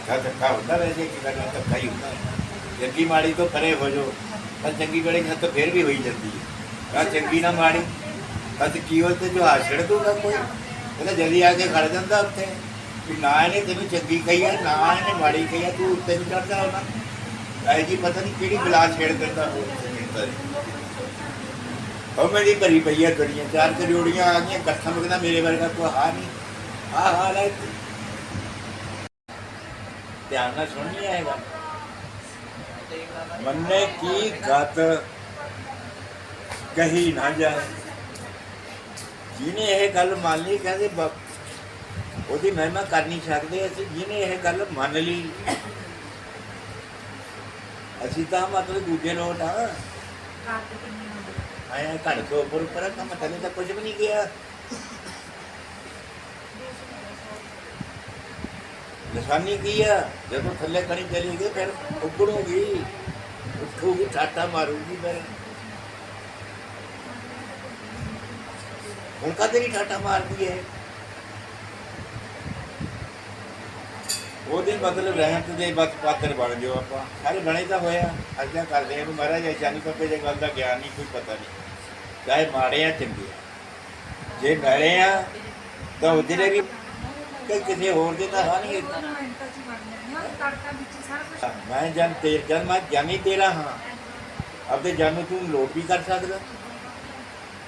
ਧੱਕਾ ਧੱਕਾ ਹੁੰਦਾ ਵੈਸੇ ਕਿ ਗੱਲ ਧੱਕਾ ਹੀ ਹੁੰਦਾ ਚੰਗੀ ਮਾੜੀ ਤੋਂ ਪਰੇ ਹੋ ਜਾਓ ਪਰ ਚੰਗੀ ਵੇਲੇ ਨਾਲ ਫਿਰ ਵੀ ਹੋਈ ਜਾਂਦੀ ਹੈ। ਆ ਚੰਗੀ ਨਾ ਮਾੜੀ, ਬਸ ਕੀਵਲ ਤੇ ਜੋ ਛੱਡ ਦੂਗਾ ਕੋਈ। ਉਹਦਾ ਜਲਦੀ ਆ ਕੇ ਖੜ ਜਾਂਦਾ ਉੱਥੇ ਕਿ ਨਾ ਇਹਨੇ ਤੈਨੂੰ ਚੰਗੀ ਕਹੀ ਹੈ ਨਾ ਇਹਨੇ ਮਾੜੀ ਕਹੀ ਹੈ ਤੂੰ ਉੱਤੇ ਨੂੰ ਚੜਦਾ ਹੋਣਾ। ਐ ਜੀ ਪਤਾ ਨਹੀਂ ਕਿਹੜੀ ਬਲਾ ਛੇੜ ਦਿੰਦਾ ਉਹ ਜ਼ਮੀਨਦਾਰ ਮੇਰੀ ਭਰੀ ਪਈ ਹੈ ਦੁਨੀਆ, ਚਾਰ ਕਰੋੜੀਆਂ ਆ ਗਈਆਂ, ਇਕੱਠਾ ਮਗਨਾ ਮੇਰੇ ਵਰਗਾ ਕੋਈ ਹਾ ਨਹੀਂ। ਆ ਹਾਲ ਹੈ ਧਿਆਨ ਨਾਲ ਸੁਣ ਨਹੀਂ ਆਏਗਾ। ਮੰਨੇ ਕੀ ਗਤ ਕਹੀ ਨਾ ਜਾਏ। ਜਿਹਨੇ ਇਹ ਗੱਲ ਮੰਨ ਲਈ ਕਹਿੰਦੇ ਉਹਦੀ ਮਹਿਮਾ ਕਰ ਨਹੀਂ ਸਕਦੇ ਅਸੀਂ ਜਿਹਨੇ ਇਹ ਗੱਲ ਮੰਨ ਲਈ। ਅਸੀਂ ਤਾਂ ਮਤਲਬ ਦੂਜੇ ਲੋਟ ਆ ਆਇਆ ਘੜ ਤੋਂ ਉੱਪਰ ਉੱਪਰ ਕੰਮ ਤਾਂ ਕੁਝ ਵੀ ਨਹੀਂ ਗਿਆ ਨਿਸ਼ਾਨੀ ਕੀ ਆ? ਜਦੋਂ ਥੱਲੇ ਕਣੀ ਚਲੀ ਗਈ, ਫਿਰ ਉੱਪੜੂਗੀ ਉੱਠੂਗੀ ਠਾਟਾ ਮਾਰੂਗੀ ਫਿਰ। ਹੁਣ ਕਦੇ ਨਹੀਂ ਠਾਟਾ ਮਾਰਦੀ ਹੈ ਉਹਦੇ ਮਤਲਬ ਰਹਿਮਤ ਦੇ ਬਸ ਪਾਤਰ ਬਣ ਜਾਓ ਆਪਾਂ। ਸਾਰੇ ਬਣੇ ਤਾਂ ਹੋਇਆ ਅੱਜਾ ਕਰਦੇ ਆ ਮਹਾਰਾਜ ਜਾਨੀ ਪੱਪੇ ਦੇ ਗੱਲ ਦਾ ਗਿਆਨ ਨਹੀਂ, ਕੋਈ ਪਤਾ ਨਹੀਂ। ਚਾਹੇ ਮਾੜੇ ਆ, ਚੰਗੇ ਜੇ ਮੈਲੇ ਆ, ਤਾਂ ਉਹਦੇ ਵੀ ਕਿ ਕਿਸੇ ਹੋਰ ਦੇ ਤਾਂ ਹਾਂ ਨਹੀਂ ਮੈਂ ਜਨ ਤੇਰ ਜਨ ਮੈਂ ਜਾਨੀ ਤੇਰਾ ਹਾਂ। ਆਪਦੇ ਜਨ ਨੂੰ ਤੂੰ ਲੋਪ ਵੀ ਕਰ ਸਕਦਾ।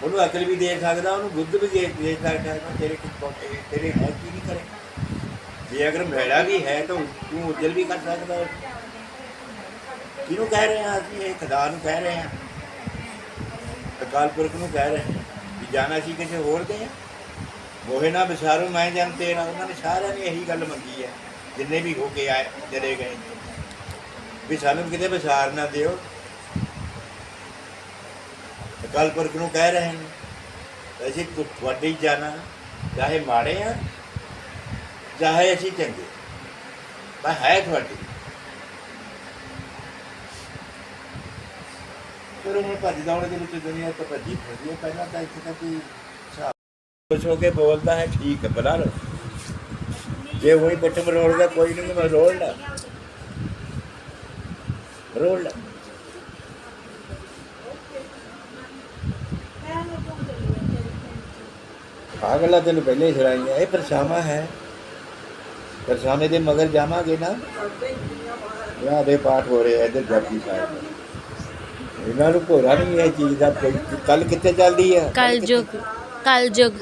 ਉਹਨੂੰ ਅਕਲ ਵੀ ਦੇ ਸਕਦਾ ਉਹਨੂੰ ਬੁੱਧ ਵੀ ਦੇ ਦੇ ਸਕਦਾ ਤੇਰੇ ਕੋਲ ਤੇਰੇ ਹੈ ਕੀ ਨਹੀਂ ਕਰੇ। ਜੇ ਅਗਰ ਮੈਲਾ ਵੀ ਹੈ ਤਾਂ ਤੂੰ ਉਜਲ ਵੀ ਕਰ ਸਕਦਾ ਹੈ। ਕਿਹਨੂੰ ਕਹਿ ਰਹੇ ਹਾਂ ਅਸੀਂ? ਇਹ ਖੁਦਾ ਨੂੰ ਕਹਿ ਰਹੇ ਹਾਂ। ਅਕਾਲ ਪੁਰਖ ਨੂੰ ਕਹਿ ਰਹੇ ਹਾਂ। ਵੀ ਜਾਣਾ ਸੀ ਕਿਸੇ ਹੋਰ ਦੇ ਆ ਮੋਹੇ ਨਾ ਵਿਸਾਰੋ ਮੈਂ ਜਨ ਤੇਰਾ। ਉਹਨਾਂ ਨੇ ਸਾਰਿਆਂ ਨੇ ਇਹੀ ਗੱਲ ਮੰਗੀ ਹੈ, ਜਿੰਨੇ ਵੀ ਹੋ ਕੇ ਆਏ, ਚਲੇ ਗਏ। ਵੀ ਸਾਨੂੰ ਕਿਤੇ ਵਿਸਾਰ ਨਾ ਦਿਓ। ਅਕਾਲ ਪੁਰਖ ਨੂੰ ਕਹਿ ਰਹੇ ਨੇ, ਅਸੀਂ ਤੁਹਾਡੇ ਜਾਣਾ, ਚਾਹੇ ਮਾੜੇ ਆ, ਚਾਹੇ ਅਸੀਂ ਚੰਗੇ। ਮੈਂ ਹੈ ਤੁਹਾਡੀ। ਫਿਰ ਹੁਣ ਭੱਜ ਦੌੜ ਦੇ ਵਿੱਚ ਦੁਨੀਆ ਤਾਂ ਭੱਜੀ ਫਿਰਦੀ ਹੈ। ਪਹਿਲਾਂ ਤਾਂ ਇੱਥੇ ਤੱਕ ਕੋਈ ਖੁਸ਼ ਹੋ ਕੇ ਬੋਲਦਾ ਹੈ, ਠੀਕ ਹੈ, ਬੁਲਾ ਲਓ। ਜੇ ਉਹੀ ਪਿੱਠ ਮਰੋੜਦਾ ਕੋਈ ਨਹੀਂ ਮੈਂ ਰੋੜ ਲਾ। ਰੋੜ ਲਾ। ਪਾਗਲਾ ਤੈਨੂੰ ਪਹਿਲੇ ਹੀ ਸੁਣਾਈਆਂ, ਇਹ ਪਰਛਾਵਾਂ ਹੈ। ਪਰਛਾਵੇਂ ਦੇ ਮਗਰ ਜਾਵਾਂਗੇ ਨਾ। ਵਿਆਹ ਦੇ ਪਾਠ ਹੋ ਰਹੇ ਆ ਇੱਧਰ ਜਾਪੀ ਸਾਹਿਬ। ਇਹਨਾਂ ਨੂੰ ਭੋਰਾ ਨਹੀਂ ਇਹ ਚੀਜ਼ ਦਾ ਕੱਲ ਕਿੱਥੇ ਚੱਲਦੀ ਆ? ਕੱਲ ਯੁਗ ਕਲ ਯੁਗ।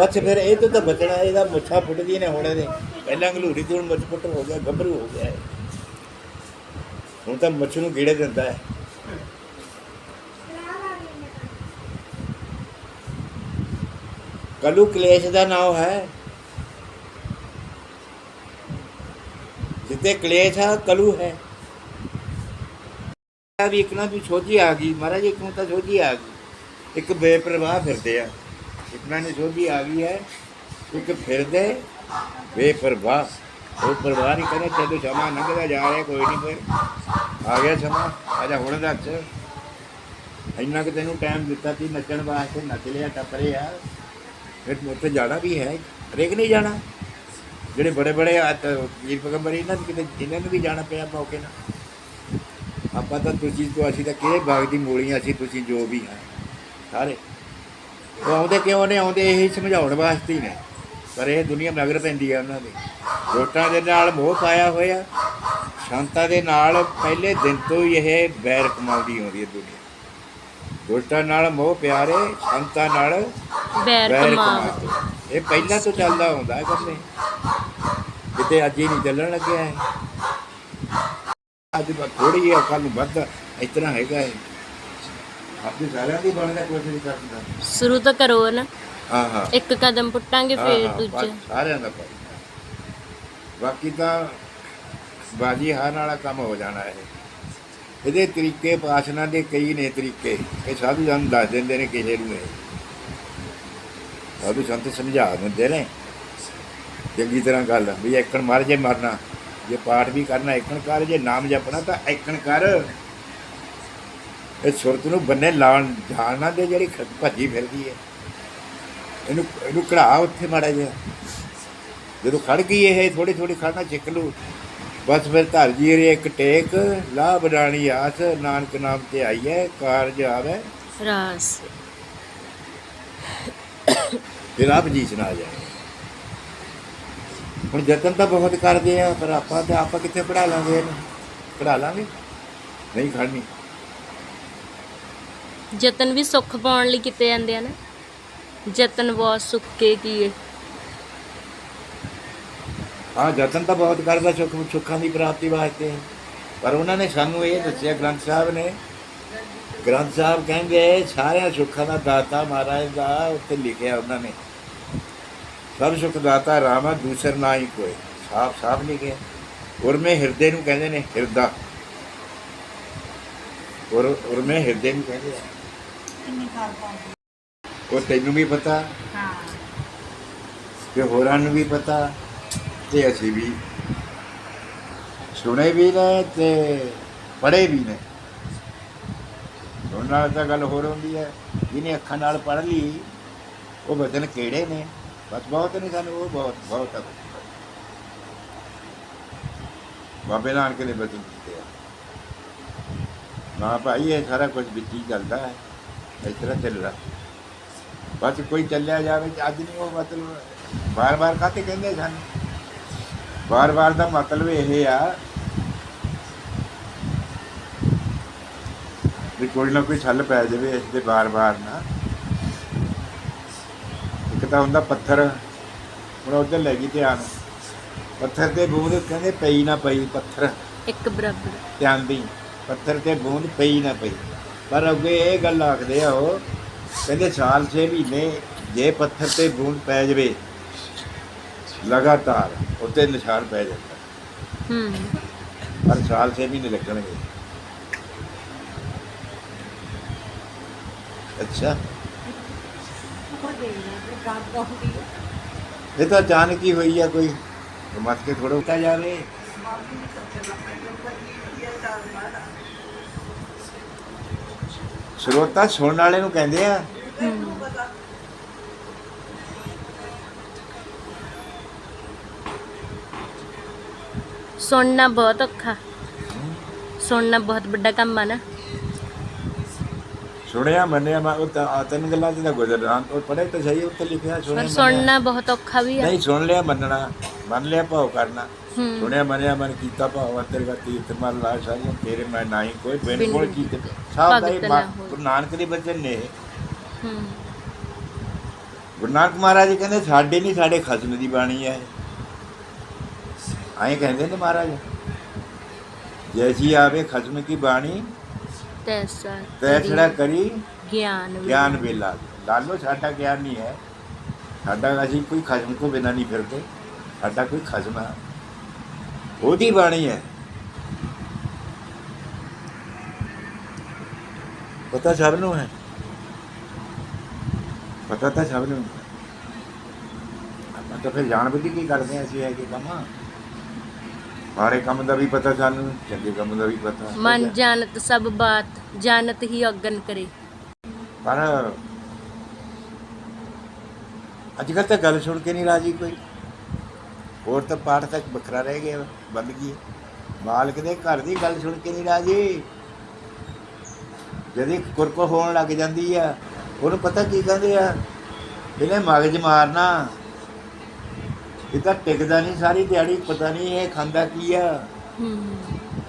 ਬਸ ਫਿਰ ਇਹ ਤੋਂ ਤਾਂ ਬਚਣਾ, ਇਹਦਾ ਮੁੱਛਾਂ ਫੁੱਟਦੀਆਂ ਨੇ ਹੁਣ ਇਹਦੇ। ਪਹਿਲਾਂ ਗਲੂਰੀ ਤੋਂ ਹੁਣ ਮੁੱਛ ਫੁੱਟ ਹੋ ਗਿਆ, ਗੱਭਰੂ ਹੋ ਗਿਆ ਹੁਣ ਤਾਂ ਮੁੱਛ ਨੂੰ ਗੀੜੇ ਦਿੰਦਾ ਹੈ। ਕਲੂ ਕਲੇਸ਼ ਦਾ ਨਾਮ ਹੈ। ਜਿੱਤੇ ਕਲੇਸ਼ ਹੈ ਕਲੂ ਹੈ। ਵੀ ਇੱਕ ਨਾ ਵੀ ਸੋਝੀ ਆ ਗਈ, ਮਹਾਰਾਜ ਇੱਕ ਨੂੰ ਤਾਂ ਸੋਝੀ ਆ ਗਈ। ਇੱਕ ਬੇਪਰਵਾਹ ਫਿਰਦੇ ਆ। ਇੱਕ ਨਾ ਨੇ ਸੋਝੀ ਆ ਗਈ ਹੈ ਇੱਕ ਫਿਰਦੇ ਬੇਪਰਵਾਹ ਉਹ ਪਰਵਾਹ ਨਹੀਂ ਕਹਿੰਦੇ ਚੱਲੋ ਸਮਾਂ ਲੰਘਦਾ ਜਾ ਰਿਹਾ ਕੋਈ ਨਹੀਂ ਫਿਰ ਆ ਗਿਆ ਸਮਾਂ ਆਜਾ ਹੁਣ ਦੱਸ ਇੰਨਾ ਕਿ ਤੈਨੂੰ ਟਾਈਮ ਦਿੱਤਾ ਸੀ ਨੱਚਣ ਵਾਸਤੇ ਨੱਚ ਲਿਆ ਟੱਪ ਆ ਫਿਰ ਉੱਥੇ ਜਾਣਾ ਵੀ ਹੈ ਹਰੇਕ ਨਹੀਂ ਜਾਣਾ ਜਿਹੜੇ ਬੜੇ ਬੜੇ ਵੀਰ ਪਗੰਬਰ ਇਹਨਾਂ ਨੂੰ ਕਿਤੇ ਇਹਨਾਂ ਨੂੰ ਵੀ ਜਾਣਾ ਪਿਆ ਮੌਕੇ ਨਾਲ ਆਪਾਂ ਤਾਂ ਤੁਸੀਂ ਤੋਂ ਅਸੀਂ ਤਾਂ ਕਿਹੜੇ ਬਾਗ ਦੀ ਮੂਲੀਆਂ ਅਸੀਂ ਤੁਸੀਂ ਜੋ ਵੀ ਹਾਂ ਸਾਰੇ ਉਹ ਆਉਂਦੇ ਕਿਉਂ ਨੇ? ਆਉਂਦੇ ਇਹ ਸਮਝਾਉਣ ਵਾਸਤੇ ਹੀ ਨੇ। ਪਰ ਇਹ ਦੁਨੀਆ ਮਗਰ ਪੈਂਦੀ ਆ ਉਹਨਾਂ ਦੇ। ਰੋਟਾਂ ਦੇ ਨਾਲ ਮੋਹ ਪਾਇਆ ਹੋਇਆ। ਸ਼ਾਂਤਾ ਦੇ ਨਾਲ ਪਹਿਲੇ ਦਿਨ ਤੋਂ ਹੀ ਇਹ ਬੈਰ ਕਮਾਉਂਦੀ ਆਉਂਦੀ ਹੈ ਦੁਨੀਆ। ਰੋਟਾਂ ਨਾਲ ਮੋਹ ਪਿਆਰੇ ਸ਼ਾਂਤਾ ਨਾਲ ਬੈਰ ਬੈਰ ਕਮਾ ਕਮਾਉਂਦੇ ਇਹ ਪਹਿਲਾਂ ਤੋਂ ਚੱਲਦਾ ਹੁੰਦਾ ਹੈ ਕਰਦੇ ਕਿਤੇ ਅੱਜ ਹੀ ਨਹੀਂ ਚੱਲਣ ਲੱਗਿਆ ਹੈ ਅੱਜ ਬਸ ਥੋੜੀ ਜਿਹੀ ਕੱਲ ਨੂੰ ਵੱਧ ਇਤਨਾ ਹੈਗਾ ਹੈ ਆਪਣੇ ਸਾਰਿਆਂ ਦੀ ਬਣਦਾ ਕੋਸ਼ਿਸ਼ ਕਰਦਾ। ਸ਼ੁਰੂ ਤਾਂ ਕਰੋ ਨਾ। ਹਾਂ ਹਾਂ। ਇੱਕ ਕਦਮ ਪੁੱਟਾਂਗੇ ਹਾਂ, ਫਿਰ ਹਾਂ, ਦੂਜਾ। ਬਸ ਸਾਰਿਆਂ ਦਾ ਭਾਈ ਬਾਕੀ ਤਾਂ ਬਾਜੀ ਹਾਰਨ ਵਾਲਾ ਕੰਮ ਹੋ ਜਾਣਾ ਇਹ। ਇਹਦੇ ਤਰੀਕੇ ਪਾਸ਼ਨਾ ਦੇ ਕਈ ਨੇ ਤਰੀਕੇ। ਇਹ ਸਾਧੂ ਸਾਨੂੰ ਦੱਸ ਦਿੰਦੇ ਨੇ ਕਿਸੇ ਨੂੰ ਇਹ। ਸਾਧੂ ਸੰਤ ਸਮਝਾ ਦਿੰਦੇ ਨੇ। ਚੰਗੀ ਤਰ੍ਹਾਂ ਗੱਲ ਵੀ ਇੱਕਣ ਮਰ ਜੇ ਮਰਨਾ ਜੇ ਪਾਠ ਵੀ ਕਰਨਾ ਇੱਕਣ ਕਰ ਜੇ ਨਾਮ ਜਪਣਾ ਤਾਂ ਇੱਕਣ ਕਰ। ਇਹ ਸੁਰਤ ਨੂੰ ਬੰਨੇ ਲਾਣ ਜਾਣਨਾ ਦੇ ਜਿਹੜੀ ਭੱਜੀ ਫਿਰਦੀ ਹੈ। ਇਹਨੂੰ ਇਹਨੂੰ ਕਢਾ ਉੱਥੇ ਮਾੜਾ ਜਿਹਾ। ਜਦੋਂ ਖੜ ਗਈ ਇਹ ਥੋੜੀ ਥੋੜੀ ਖੜਨਾ ਸਿੱਖ ਲੂ ਬਸ ਫਿਰ ਧਰ ਜੀ ਰੇ ਇੱਕ ਟੇਕ ਲਾ ਬਡਾਣੀ ਆਸ ਨਾਨਕ ਨਾਮ ਤੇ ਆਈਐ ਕਾਰਜ ਆਵੇ। ਰਾਸ। ਫਿਰ ਆਪ ਜੀ ਸੁਣਾ ਜਾਏ। ਹੁਣ ਯਤਨ ਤਾਂ ਬਹੁਤ ਕਰਦੇ ਆ ਪਰ ਆਪਾਂ ਤੇ ਆਪਾਂ ਕਿੱਥੇ ਪੜਾ ਲਾਂਗੇ ਇਹਨੂੰ? ਪੜਾ ਲਾਂਗੇ? ਨਹੀਂ ਖੜਨੀ। ਯਤਨ ਵੀ ਸੁੱਖ ਪਾਉਣ ਲਈ ਕੀਤੇ ਜਾਂਦੇ ਆ ਨਾ। ਯਤਨ ਬਹੁਤ ਸੁੱਕੇ ਕੀਏ। ਹਾਂ, ਯਤਨ ਤਾਂ ਬਹੁਤ ਕਰਦਾ, ਸੁੱਖ ਸੁੱਖਾਂ ਦੀ ਪ੍ਰਾਪਤੀ ਵਾਸਤੇ। ਪਰ ਉਹਨਾਂ ਨੇ ਸਾਨੂੰ ਇਹ ਦੱਸਿਆ, ਗ੍ਰੰਥ ਸਾਹਿਬ ਨੇ, ਗ੍ਰੰਥ ਸਾਹਿਬ ਕਹਿੰਦੇ, ਸਾਰਿਆਂ ਸੁੱਖਾਂ ਦਾ ਦਾਤਾ ਮਹਾਰਾਜ ਦਾ ਉੱਤੇ ਲਿਖਿਆ ਉਹਨਾਂ ਨੇ। ਸਭ ਸੁਖ ਦਾਤਾ ਰਾਮ, ਦੂਸਰ ਨਾ ਹੀ ਕੋਈ। ਸਾਫ਼ ਸਾਫ਼ ਲਿਖਿਆ। ਉਰਮੇ ਹਿਰਦੇ ਨੂੰ ਕਹਿੰਦੇ ਨੇ, ਹਿਰਦਾ। ਔਰ ਉਰਮੇ ਹਿਰਦੇ ਨੂੰ ਕਹਿੰਦੇ ਆ। ਕਿੰਨੀ ਖਾਲ ਪਾਉਂਦੀ ਉਹ ਤੈਨੂੰ ਵੀ ਪਤਾ। ਹਾਂ। ਤੇ ਹੋਰਾਂ ਨੂੰ ਵੀ ਪਤਾ। ਤੇ ਅਸੀਂ ਵੀ। ਸੁਣੇ ਵੀ ਨੇ ਤੇ ਪੜ੍ਹੇ ਵੀ ਨੇ। ਸੁਣਨ ਨਾਲ ਤਾਂ ਗੱਲ ਹੋਰ ਹੁੰਦੀ ਹੈ। ਜਿਹਨੇ ਅੱਖਾਂ ਨਾਲ ਪੜ੍ਹ ਲਈ ਉਹ ਬਚਨ ਕਿਹੜੇ ਨੇ? ਬਸ ਬਹੁਤ ਨਹੀਂ ਸਾਨੂੰ ਉਹ ਬਹੁਤ ਬਹੁਤ ਹੈ ਬਾਬੇ ਨਾਨਕ ਦੇ ਬਚਨ ਦਿੱਤੇ ਆ। ਨਾ ਭਾਈ ਇਹ ਸਾਰਾ ਕੁਝ ਵਿੱਚ ਹੀ ਚੱਲਦਾ ਹੈ। ਇਸ ਤਰ੍ਹਾਂ ਚੱਲਦਾ ਬਸ ਕੋਈ ਚੱਲਿਆ ਜਾਵੇ ਤੇ ਅੱਜ ਨਹੀਂ ਉਹ ਮਤਲਬ ਬਾਰ-ਬਾਰ ਕਾਤੇ ਕਹਿੰਦੇ ਸਨ? ਬਾਰ-ਬਾਰ ਦਾ ਮਤਲਬ ਇਹ ਆ ਵੀ ਕੋਈ ਨਾ ਕੋਈ ਛੱਲ ਪੈ ਜਾਵੇ ਇਸ ਦੇ ਬਾਰ-ਬਾਰ ਨਾ। ਇੱਕ ਤਾਂ ਹੁੰਦਾ ਪੱਥਰ ਹੁਣ ਉਧਰ ਲੈ ਗਈ ਧਿਆਨ। ਪੱਥਰ ਤੇ ਬੂੰਦ ਕਹਿੰਦੇ ਪਈ ਨਾ ਪਈ ਪੱਥਰ। ਇੱਕ ਬਰਾਬਰ। ਧਿਆਨ ਦੀ ਪੱਥਰ ਤੇ ਬੂੰਦ ਪਈ ਨਾ ਪਈ। ਪਰ ਅੱਗੇ ਇਹ ਗੱਲ ਆਖਦੇ ਆ ਉਹ ਕਹਿੰਦੇ ਸਾਲ 6 ਮਹੀਨੇ ਜੇ ਪੱਥਰ ਤੇ ਬੂੰਦ ਪੈ ਜਵੇ ਲਗਾਤਾਰ ਉੱਤੇ ਨਿਸ਼ਾਨ ਪੈ ਜਾਂਦਾ। ਹੂੰ। ਪਰ ਸਾਲ 6 ਮਹੀਨੇ ਲੱਗਣਗੇ। ਅੱਛਾ। ਇਹ ਤਾਂ ਅਚਾਨਕ ਹੀ ਹੋਈ ਆ ਕੋਈ। ਮੱਤ ਕੇ ਥੋੜਾ ਉੱਤਾ ਜਾਵੇ। ਸਰੋਤਾ ਸੁਣਨ ਵਾਲੇ ਨੂੰ ਕਹਿੰਦੇ ਆ। ਸੁਣਨਾ ਬਹੁਤ ਔਖਾ। ਸੁਣਨਾ ਬਹੁਤ ਵੱਡਾ ਕੰਮ ਆ ਨਾ। ਸੁਣਿਆ ਮੰਨਿਆ ਮੈਂ ਉਹ ਤਾਂ ਤਿੰਨ ਗੱਲਾਂ ਤੇ ਤਾਂ ਗੁਜ਼ਰਨਾ ਉਹ ਪੜ੍ਹੇ ਤਾਂ ਸਹੀ ਉੱਤੇ ਲਿਖਿਆ ਸੁਣਿਆ ਪਰ ਮੰਨਿਆ। ਸੁਣਨਾ ਬਹੁਤ ਔਖਾ ਵੀ ਆ। ਨਹੀਂ ਸੁਣ ਲਿਆ ਮੰਨਣਾ। ਮੰਨ ਲਿਆ ਭਾਵ ਕਰਨਾ। ਸੁਣਿਆ ਮੰਨਿਆ ਮਨ ਕੀਤਾ ਭਾਵ ਅੰਤਰਗਤ ਤੀਰਥ ਮਨ ਲਾ ਸਾਰੀਆਂ ਤੇਰੇ ਮੈਂ ਨਹੀਂ ਕੋਈ ਬਿਨ ਕੋਲ ਕੀਤੇ। ਸਾਹਿਬ ਦਾ ਇਹ। ਗੁਰੂ ਨਾਨਕ ਦੇ ਬਚਨ ਨੇ ਗੁਰੂ ਨਾਨਕ ਮਹਾਰਾਜ ਕਹਿੰਦੇ ਸਾਡੇ ਨਹੀਂ ਸਾਡੇ ਖਸਮ ਦੀ ਬਾਣੀ ਹੈ ਐਂ ਕਹਿੰਦੇ ਨੇ ਮਹਾਰਾਜ। ਜੈਸੀ ਆਵੇ ਖਸਮ ਕੀ ਬਾਣੀ ਤੈਸਾ ਤੈਸੜਾ ਕਰੀ ਗਿਆਨ। ਗਿਆਨ ਵੇਲਾ। ਲਾਲੋ ਸਾਡਾ ਗਿਆਨ ਨਹੀਂ ਹੈ। ਸਾਡਾ ਅਸੀਂ ਕੋਈ ਖਸਮ ਤੋਂ ਬਿਨਾਂ ਨਹੀਂ ਫਿਰਦੇ। ਸਾਡਾ ਕੋਈ ਖਸਮ ਹੈ ਉਹਦੀ ਬਾਣੀ ਹੈ। ਪਤਾ ਸਭ ਨੂੰ ਹੈ। ਪਤਾ ਤਾਂ ਸਭ ਨੂੰ। ਆਪਾਂ ਤਾਂ ਫਿਰ ਜਾਣ ਬੁੱਝ ਕੀ ਕਰਦੇ ਹਾਂ ਅਸੀਂ ਇਹ ਕਿ ਕੰਮ। ਮਾਰੇ ਕੰਮ ਦਾ ਵੀ ਪਤਾ ਸਾਨੂੰ ਚੰਗੇ ਕੰਮ ਦਾ ਵੀ ਪਤਾ। ਮਨ ਜਾਣਤ ਸਭ ਬਾਤ ਜਾਣਤ ਹੀ ਅਗਨ ਕਰੇ। ਪਰ ਅੱਜ ਕੱਲ੍ਹ ਤਾਂ ਗੱਲ ਸੁਣ ਕੇ ਨਹੀਂ ਰਾਜੀ ਕੋਈ। ਹੋਰ ਤਾਂ ਪਾਠ ਤੱਕ ਵੱਖਰਾ ਰਹਿ ਗਿਆ ਬੰਦ ਗਈ। ਮਾਲਕ ਦੇ ਘਰ ਦੀ ਗੱਲ ਸੁਣ ਕੇ ਨਹੀਂ ਰਾਜੀ। ਜਦੀ ਕੁਰਕੋ ਹੋਣ ਲੱਗ ਜਾਂਦੀ ਆ ਉਹਨੂੰ ਪਤਾ ਕੀ ਕਹਿੰਦੇ ਆ? ਇਹਨੇ ਮਗਜ ਮਾਰਨਾ। ਇਹ ਤਾਂ ਟਿਕਦਾ ਨਹੀਂ ਸਾਰੀ ਦਿਹਾੜੀ ਪਤਾ ਨਹੀਂ ਇਹ ਖਾਂਦਾ ਕੀ ਆ। ਹੂੰ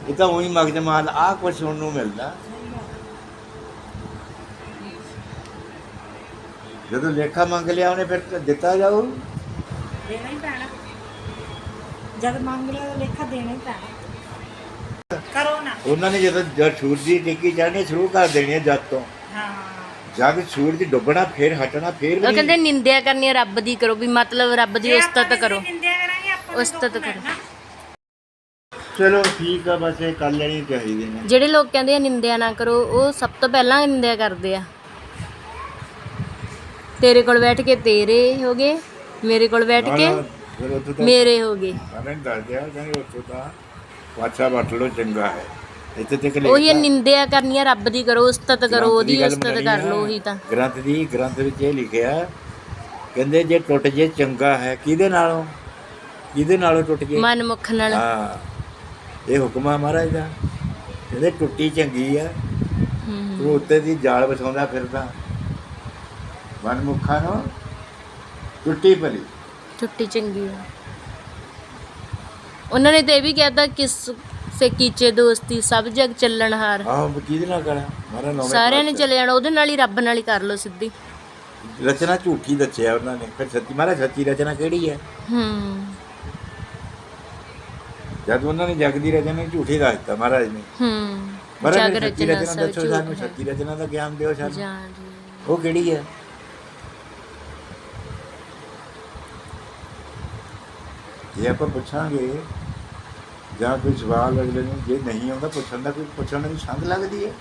ਇਹ ਤਾਂ ਉਹੀ ਮਗਜ ਮਾਰ ਆਹ ਕੁਛ ਸੁਣਨ ਨੂੰ ਮਿਲਦਾ। ਜਦੋਂ ਲੇਖਾ ਮੰਗ ਲਿਆ ਉਹਨੇ ਫਿਰ ਦਿੱਤਾ ਜਾਊ? ਦੇਣਾ ਹੀ ਪੈਣਾ। ਜਦ ਮੰਗ ਲਿਆ ਤਾਂ ਲੇਖਾ ਦੇਣਾ ਹੀ ਪੈਣਾ। ਕਰੋ ਨਾ। ਉਹਨਾਂ ਨੇ ਜਦੋਂ ਜਦ ਸੂਰਜ ਦੀ ਡਿੱਗੀ ਚੜ੍ਹਨੀ ਸ਼ੁਰੂ ਕਰ ਦੇਣੀ ਹੈ ਜਦ ਤੋਂ। ਹਾਂ। ਜਦ ਸੂਰਜ ਡੁੱਬਣਾ ਫਿਰ ਹਟਣਾ ਫਿਰ ਵੀ ਉਹ ਕਹਿੰਦੇ ਨਿੰਦਿਆ ਕਰਨੀ ਆ ਰੱਬ ਦੀ ਕਰੋ ਵੀ ਮਤਲਬ ਰੱਬ ਦੀ ਆਪਾਂ ਉਸਤਤ ਕਿਸੇ ਕਰੋ। ਨਿੰਦਿਆ ਕਰਾਂਗੇ ਆਪਾਂ ਨੂੰ ਉਸਤਤ ਦੁੱਖ ਕਰੋ। ਮਿਲਣਾ। ਚਲੋ ਠੀਕ ਆ ਬਸ ਇਹ ਕਰ ਲੈਣੀ ਚਾਹੀਦੀ ਨੇ। ਜਿਹੜੇ ਲੋਕ ਕਹਿੰਦੇ ਆ ਨਿੰਦਿਆ ਨਾ ਕਰੋ ਉਹ ਸਭ ਤੋਂ ਪਹਿਲਾਂ ਨਿੰਦਿਆ ਕਰਦੇ ਆ। ਤੇਰੇ ਕੋਲ ਬੈਠ ਕੇ ਤੇਰੇ ਹੋ ਗਏ ਮੇਰੇ ਕੋਲ ਬੈਠ ਕੇ ਹਾਂ, ਫਿਰ ਉੱਥੇ ਤਾਂ ਮੇਰੇ ਹੋ ਗਏ। ਮੈਂ ਦੱਸ ਦਿਆ ਕਹਿੰਦੇ ਉੱਥੇ ਤਾਂ ਪਾਛਾ ਵੱਟ ਲੋ ਚੰਗਾ ਹੈ। ਇੱਥੇ ਤੱਕ ਉਹੀ ਲਿਖਿਆ। ਨਿੰਦਿਆ ਕਰਨੀ ਆ ਰੱਬ ਦੀ ਕਰੋ ਉਸਤਤ ਕਰੋ ਉਹਦੀ ਉਸਤਤ ਕਰ। ਲਓ ਉਹੀ ਤਾਂ। ਗ੍ਰੰਥ ਦੀ ਗ੍ਰੰਥ ਵਿੱਚ ਇਹ ਲਿਖਿਆ ਕਹਿੰਦੇ ਜੇ ਟੁੱਟ ਜੇ ਚੰਗਾ ਹੈ ਕਿਹਦੇ ਨਾਲੋਂ? ਕਿਹਦੇ ਨਾਲੋਂ ਟੁੱਟ ਜੇ? ਮਨ ਮੁਖ ਨਾਲ। ਹਾਂ ਇਹ ਹੁਕਮ ਆ ਮਹਾਰਾਜ ਦਾ। ਇਹਦੇ ਟੁੱਟੀ ਚੰਗੀ ਆ ਹੂੰ। ਤੂੰ ਉੱਤੇ ਦੀ ਜਾਲ ਵਿਛਾਉਂਦਾ ਫਿਰਦਾ। ਮਨਮੁਖਾਂ ਨੂੰ ਟੁੱਟੀ ਭਲੀ। ਛੁੱਟੀ ਚੰਗੀ ਆ। ਉਹਨਾਂ ਨੇ ਤੇ ਇਹ ਵੀ ਕਹਿਤਾ ਕਿਸ ਸੇ ਕੀਚੇ ਦੋਸਤੀ ਸਭ ਜਗ ਚੱਲਣ ਹਾਰ। ਆਹ ਕਿਹਦੇ ਨਾਲ ਕਰਾਂ ਮਾਰਾ ਨੌਵੇਂ ਸਾਰਿਆਂ ਨੇ। ਚਲੇ ਜਾਣਾ ਉਹਦੇ ਨਾਲ ਹੀ ਰੱਬ ਨਾਲ ਹੀ ਕਰ ਲਓ ਸਿੱਧੀ। ਰਚਨਾ ਝੂਠੀ ਦੱਸਿਆ ਉਹਨਾਂ ਨੇ। ਫਿਰ ਸੱਚੀ ਮਹਾਰਾਜ ਸੱਚੀ ਰਚਨਾ ਕਿਹੜੀ ਹੈ ਹੂੰ। ਜਦ ਉਹਨਾਂ ਨੇ ਜਗ ਦੀ ਰਚਨਾ ਝੂਠੀ ਦੱਸ ਦਿੱਤਾ ਮਹਾਰਾਜ ਨੇ। ਹੂੰ। ਮਹਾਰਾਜ ਜਗ ਰਚਨਾ ਦੱਸੋ ਸਾਨੂੰ ਹੈ। ਸੱਚੀ ਰਚਨਾ ਦਾ ਗਿਆਨ ਦਿਓ ਸਾਨੂੰ। ਉਹ ਕਿਹੜੀ ਹੈ ਜੇ ਆਪਾਂ ਪੁੱਛਾਂਗੇ ਜਾਂ ਕੋਈ ਸਵਾਲ ਅਗਲੇ ਨੂੰ ਜੇ ਨਹੀਂ ਆਉਂਦਾ ਪੁੱਛਣ ਦਾ ਕੋਈ ਪੁੱਛਣ ਦੀ ਸੰਗ ਲੱਗਦੀ ਹੈ?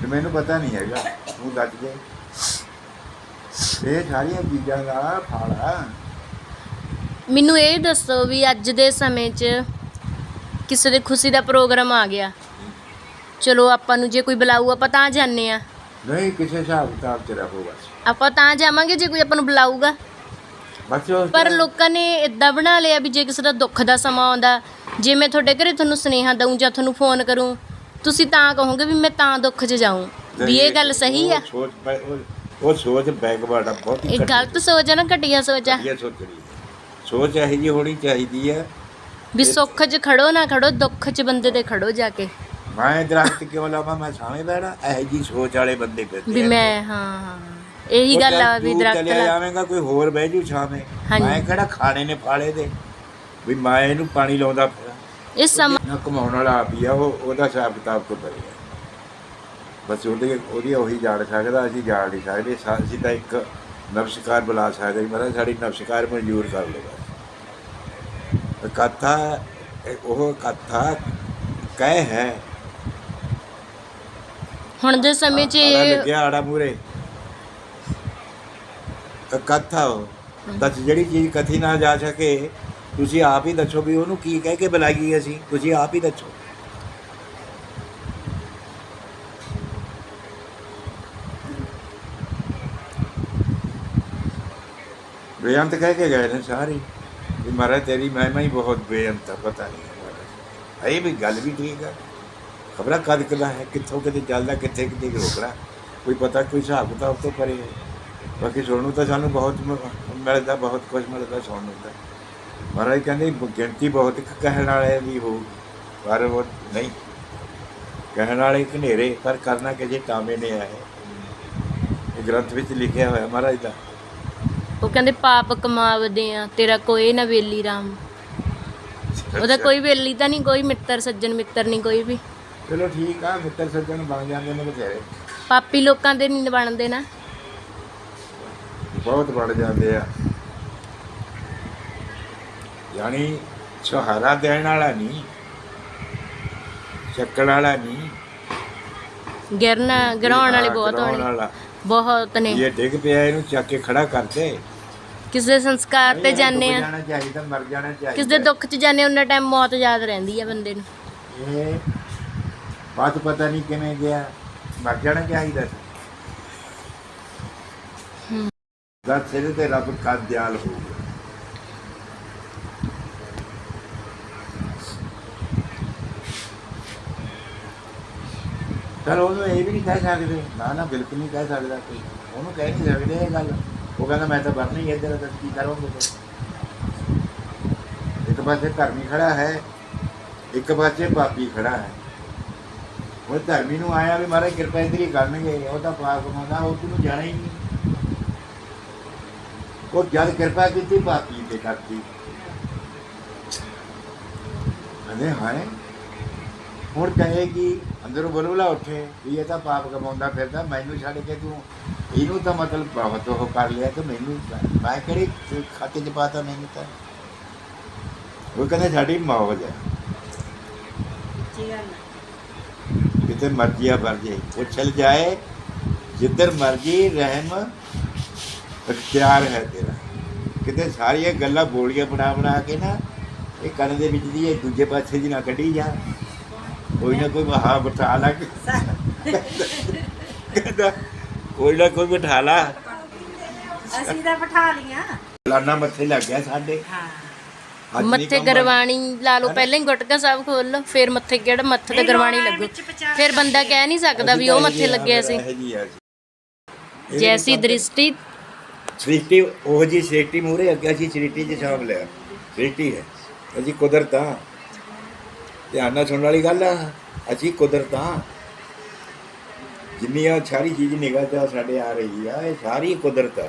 ਤੇ ਮੈਨੂੰ ਪਤਾ ਨਹੀਂ ਹੈਗਾ ਤੂੰ ਦੱਸ ਦੇ। ਇਹ ਸਾਰੀਆਂ ਚੀਜ਼ਾਂ ਦਾ ਫਲ ਮੈਨੂੰ ਇਹ ਦੱਸੋ ਵੀ ਅੱਜ ਦੇ ਸਮੇਂ 'ਚ ਕਿਸੇ ਦੇ ਖੁਸ਼ੀ ਦਾ ਪ੍ਰੋਗਰਾਮ ਆ ਗਿਆ। ਚਲੋ ਆਪਾਂ ਨੂੰ ਜੇ ਕੋਈ ਬੁਲਾਊ ਆਪਾਂ ਤਾਂ ਜਾਂਦੇ ਆ ਨਹੀਂ ਕਿਸੇ ਹਿਸਾਬ ਕਿਤਾਬ ਚ ਰਹੋ ਬਸ। ਆਪਾਂ ਤਾਂ ਜਾਵਾਂਗੇ ਜੇ ਕੋਈ ਆਪਾਂ ਨੂੰ ਬੁਲਾਊਗਾ। ਪਰ ਲੋਕਾਂ ਨੇ ਇਦਾਂ ਬਣਾ ਲਿਆ ਵੀ ਜੇ ਕਿਸੇ ਦਾ ਦੁੱਖ ਦਾ ਸਮਾਂ ਆਉਂਦਾ ਜੇ ਮੈਂ ਤੁਹਾਡੇ ਘਰੇ ਤੁਹਾਨੂੰ ਸੁਨੇਹਾ ਦਊਂ ਜਾਂ ਤੁਹਾਨੂੰ ਫੋਨ ਕਰੂੰ ਤੁਸੀਂ ਤਾਂ ਕਹੋਗੇ ਵੀ ਮੈਂ ਤਾਂ ਦੁੱਖ 'ਚ ਜਾਊਂ ਵੀ ਇਹ ਗੱਲ ਸਹੀ ਆ? ਉਹ ਸੋਚ ਪੈ- ਉਹ- ਉਹ ਸੋਚ ਬੈਕਵਰਡ ਆ ਬਹੁਤ ਹੀ ਇਹ ਘਟੀਆ- ਗਲਤ ਸੋਚ ਆ ਨਾ ਘਟੀਆ ਸੋਚ ਆ। ਘਟੀਆ ਸੋਚਣੀ ਸੋਚ ਇਹੋ ਜਿਹੀ ਹੋਣੀ ਚਾਹੀਦੀ ਹੈ ਵੀ ਸੁੱਖ 'ਚ ਖੜੋ ਨਾ ਖੜੋ ਦੁੱਖ 'ਚ ਬੰਦੇ ਦੇ ਖੜੋ ਜਾ ਕੇ। ਮੈਂ ਦਰਖਤ ਕਿਉਂ ਲਾਵਾਂ? ਮੈਂ ਸਾਵੇਂ ਬਹਿਣਾ। ਇਹੋ ਜਿਹੀ ਸੋਚ ਵਾਲੇ ਬੰਦੇ ਫਿਰਦੇ ਵੀ ਆ। ਮੈਂ ਹਾਂ ਹਾਂ। ਇਹੀ ਗੱਲ ਚੱਲ ਆ ਵੀ ਦਰਖਤ ਚਲਿਆ ਲਾ ਜਾਵੇਂਗਾ ਕੋਈ ਹੋਰ ਬਹਿ ਜੂ ਛਾਵੇਂ। ਹਾਂਜੀ। ਮੈਂ ਕਿਹੜਾ ਖਾਣੇ ਨੇ ਫਾਲੇ ਦੇ? ਵੀ ਮੈਂ ਇਹਨੂੰ ਪਾਣੀ ਲਾਉਂਦਾ ਫਿਰਾਂ। ਇਹ ਸਮਾਂ ਨਾ ਕਮਾਉਣ ਵਾਲਾ ਆਪ ਹੀ ਆ ਉਹ ਉਹਦਾ ਹਿਸਾਬ ਕਿਤਾਬ ਤੋਂ ਪਰੇ ਆ ਬਸ ਉਹਦੀ ਉਹਦੀ ਉਹੀ ਜਾਣ ਸਕਦਾ ਅਸੀਂ ਜਾਣ ਨਹੀਂ ਸਕਦੇ। ਸਾ- ਅਸੀਂ ਤਾਂ ਇੱਕ ਨਮਸਕਾਰ ਬੁਲਾ ਸਕਦੇ ਹਾਂ। ਮਹਾਰਾਜ ਸਾਡੀ ਨਮਸਕਾਰ ਮਨਜ਼ੂਰ ਕਰ ਬਸ। ਕਥਾ ਇਹ ਉਹ ਕਥਾ ਕਹਿ ਹੈ। ਹੁਣ ਦੇ ਸਮੇਂ 'ਚ ਆੜਾ ਇਹ ਲੱਗਿਆ ਆੜਾ ਮੂਰੇ ਕਥਾ ਉਹ ਦੱਸ ਜਿਹੜੀ ਚੀਜ਼ ਕਥੀ ਨਾ ਜਾ ਸਕੇ, ਤੁਸੀਂ ਆਪ ਹੀ ਦੱਸੋ ਵੀ ਉਹਨੂੰ ਕੀ ਕਹਿ ਕੇ ਬੁਲਾਈਏ ਅਸੀਂ। ਤੁਸੀਂ ਆਪ ਹੀ ਦੱਸੋ। ਬੇਅੰਤ ਕਹਿ ਕੇ ਗਏ ਨੇ ਸਾਰੇ। ਵੀ ਮਹਾਰਾਜ, ਤੇਰੀ ਮਹਿਮਾ ਹੀ ਬਹੁਤ ਬੇਅੰਤ ਆ, ਪਤਾ ਨਹੀਂ ਮਹਾਰਾਜ। ਇਹ ਵੀ ਗੱਲ ਵੀ ਠੀਕ ਆ। ਖਬਰਾਂ ਕਦ ਕਦਾ ਹੈ, ਕਿੱਥੋਂ ਕਿਤੇ ਚੱਲਦਾ, ਕਿੱਥੇ ਕਿਤੇ ਰੋਕਣਾ। ਕੋਈ ਪਤਾ, ਕੋਈ ਹਿਸਾਬ ਕਿਤਾਬ ਤੋਂ ਪਰੇ ਹੈ। ਬਾਕੀ ਸੁਣਨ ਨੂੰ ਤਾਂ ਸਾਨੂੰ ਬਹੁਤ ਮਿਲਦਾ ਬਹੁਤ ਕੁਝ ਮਿਲਦਾ ਸੁਣਨ ਨੂੰ ਤਾਂ। ਮਹਾਰਾਜ ਕਹਿੰਦੇ ਗਿਣਤੀ ਬਹੁਤ ਕੁ ਕਹਿਣ ਵਾਲੇ ਦੀ ਹੋ ਪਰ ਉਹ ਨਹੀਂ। ਕਹਿਣ ਵਾਲੇ ਘਨੇਰੇ ਪਰ ਕਰਨਾ ਕਿਸੇ ਟਾਮੇ ਨੇ ਆਏ। ਇਹ ਗ੍ਰੰਥ ਵਿੱਚ ਲਿਖਿਆ ਹੋਇਆ ਮਹਾਰਾਜ ਦਾ। ਉਹ ਕਹਿੰਦੇ ਪਾਪ ਕਮਾਵਦੇ ਆ ਤੇਰਾ ਕੋਈ ਨਾ ਵੇਲੀ ਰਾਮ। ਉਹਦਾ ਕੋਈ ਵੇਲੀ ਤਾਂ ਨਹੀਂ ਕੋਈ ਮਿੱਤਰ ਸੱਜਣ ਮਿੱਤਰ ਨਹੀਂ ਕੋਈ ਵੀ। ਚਲੋ ਠੀਕ ਆ ਮਿੱਤਰ ਸੱਜਣ ਬਣ ਜਾਂਦੇ ਨੇ ਬਥੇਰੇ। ਪਾਪੀ ਲੋਕਾਂ ਦੇ ਨਹੀਂ ਬਣਦੇ ਨਾ। ਬਹੁਤ ਬਣ ਜਾਂਦੇ ਆ। ਯਾਨੀ ਸਹਾਰਾ ਦੇਣ ਵਾਲਾ ਨਹੀਂ ਚੱਕਣ ਵਾਲਾ ਨਹੀਂ। ਗਿਰਨਾ ਗਿਰਾਉਣ ਵਾਲੇ ਬਹੁਤ ਹੋਣੇ। ਬਹੁਤ ਨੇ। ਇਹ ਡਿੱਗ ਪਿਆ ਇਹਨੂੰ ਚੱਕ ਕੇ ਖੜਾ ਕਰਦੇ ਕਿਸੇ ਸੰਸਕਾਰ ਤੇ ਜਾਂਦੇ ਆ। ਜਾਣਾ ਚਾਹੀਦਾ ਮਰ ਜਾਣਾ ਚਾਹੀਦਾ। ਕਿਸੇ ਦੇ ਦੁੱਖ 'ਚ ਜਾਂਦੇ ਉਹਨਾਂ ਟਾਈਮ ਮੌਤ ਯਾਦ ਰਹਿੰਦੀ ਆ ਬੰਦੇ ਨੂੰ। ਇਹ ਬਾਤ ਪਤਾ ਨਹੀਂ ਕਿਵੇਂ ਗਿਆ। ਮਰ ਜਾਣਾ ਚਾਹੀਦਾ ਸੀ। ਦਾ ਸਿਰ ਤੇ ਰੱਬ ਕਾ ਦਿਆਲ ਹੋ ਗਿਆ। ਚਲ ਉਹਨੂੰ ਇਹ ਵੀ ਨਹੀਂ ਕਹਿ ਸਕਦੇ। ਨਾ ਨਾ, ਬਿਲਕੁਲ ਨਹੀਂ ਕਹਿ ਸਕਦਾ ਕੋਈ। ਉਹਨੂੰ ਕਹਿ ਨਹੀਂ ਸਕਦੇ ਇਹ ਗੱਲ। ਉਹ ਕਹਿੰਦਾ, ਮੈਂ ਤਾਂ ਵਰਨਾ ਹੀ ਇੱਧਰ, ਤਾਂ ਕੀ ਕਰੋਗੇ ਇੱਕ ਪਾਸੇ ਧਰਮੀ ਖੜਾ ਹੈ, ਇੱਕ ਪਾਸੇ ਪਾਪੀ ਖੜਾ ਹੈ। ਉਹ ਧਰਮੀ ਨੂੰ ਆਇਆ ਵੀ ਮਾਰੇ ਕਿਰਪਾ ਇਧਰ ਹੀ ਕਰਨਗੇ। ਉਹ ਤਾਂ ਪਾਪ ਕਮਾਉਂਦਾ ਉਹ ਤੈਨੂੰ ਜਾਣਾ ਹੀ ਨਹੀਂ? ਉਹ ਜਦ ਕਿਰਪਾ ਕੀਤੀ ਪਾਪੀ ਤੇ ਕਰਤੀ ਅਨੇ ਹਾਏ ਹੁਣ ਕਹੇਗੀ ਅੰਦਰੋਂ ਬੁਲਬੁਲਾ ਉੱਠੇ ਵੀ ਇਹ ਤਾਂ ਪਾਪ ਕਮਾਉਂਦਾ ਫਿਰਦਾ ਮੈਨੂੰ ਛੱਡ ਕੇ ਤੂੰ ਇਹਨੂੰ ਤਾਂ ਮਤਲਬ ਬਹੁਤ ਉਹ ਕਰ ਲਿਆ ਤੇ ਮੈਨੂੰ ਮੈਂ ਕਿਹੜੇ ਖਾਤੇ 'ਚ ਪਾਤਾ ਮੈਨੂੰ ਤਾਂ? ਉਹ ਕਹਿੰਦੇ ਸਾਡੀ ਮੌਜ ਹੈ। ਜਿੱਥੇ ਮਰਜ਼ੀ ਆ ਵਰਜੇ ਉਛਲ ਜਾਏ ਜਿੱਧਰ ਮਰਜ਼ੀ ਰਹਿਮ ਅਖਤਿਆਰ ਹੈ ਤੇਰਾ। ਕਿਤੇ ਸਾਰੀਆਂ ਗੱਲਾਂ ਬੋਲੀਆਂ ਬਣਾ ਬਣਾ ਕੇ ਨਾ ਇਹ ਕੰਨ ਦੇ ਵਿੱਚ ਦੀ ਇਹ ਦੂਜੇ ਪਾਸੇ ਦੀ ਨਾ ਕੱਢੀ ਜਾ। ਕੋਈ ਨਾ ਕੋਈ ਮਹਾ ਬਿਠਾ ਲਾ ਕੇ। ਕਹਿੰਦਾ ਕੋਈ ਨਾ ਕੋਈ ਬਿਠਾ ਲਾ। ਅਸੀਂ ਤਾਂ ਬਿਠਾ ਲੀਆਂ ਲਾਨਾ ਮੱਥੇ ਲੱਗ ਗਿਆ ਸਾਡੇ। ਹਾਂ। ਮੱਥੇ। ਗਰਵਾਣੀ ਲਾ ਲਓ ਪਹਿਲਾਂ ਹੀ ਗੁਟਕਾ ਸਾਹਿਬ ਖੋਲ ਲਓ ਫਿਰ ਮੱਥੇ ਕਿਹੜਾ ਮੱਥੇ ਤੇ ਗਰਵਾਣੀ ਲੱਗੂ। ਫਿਰ ਬੰਦਾ ਕਹਿ ਨਹੀਂ ਸਕਦਾ ਵੀ ਉਹ ਮੱਥੇ ਲੱਗਿਆ ਸੀ। ਜੈਸੀ ਦ੍ਰਿਸ਼ਟੀ ਸ੍ਰਿਸ਼ਟੀ, ਉਹ ਜੀ ਸ੍ਰਿਸ਼ਟੀ ਮੂਰੇ ਅੱਗੇ ਅਸੀਂ ਸ੍ਰਿਸ਼ਟੀ ਚ ਸ਼ਾਮ ਲਿਆ ਸ੍ਰਿਸ਼ਟੀ ਹੈ। ਅਸੀਂ ਕੁਦਰਤ ਆ ਧਿਆਨ ਨਾਲ ਸੁਣਨ ਵਾਲੀ ਗੱਲ ਆ। ਅਸੀਂ ਕੁਦਰਤ ਆ ਜਿੰਨੀ ਸਾਰੀ ਚੀਜ਼ ਨਿਗਾਹ ਚ ਸਾਡੇ ਆ ਰਹੀ ਆ, ਇਹ ਸਾਰੀ ਕੁਦਰਤ ਆ।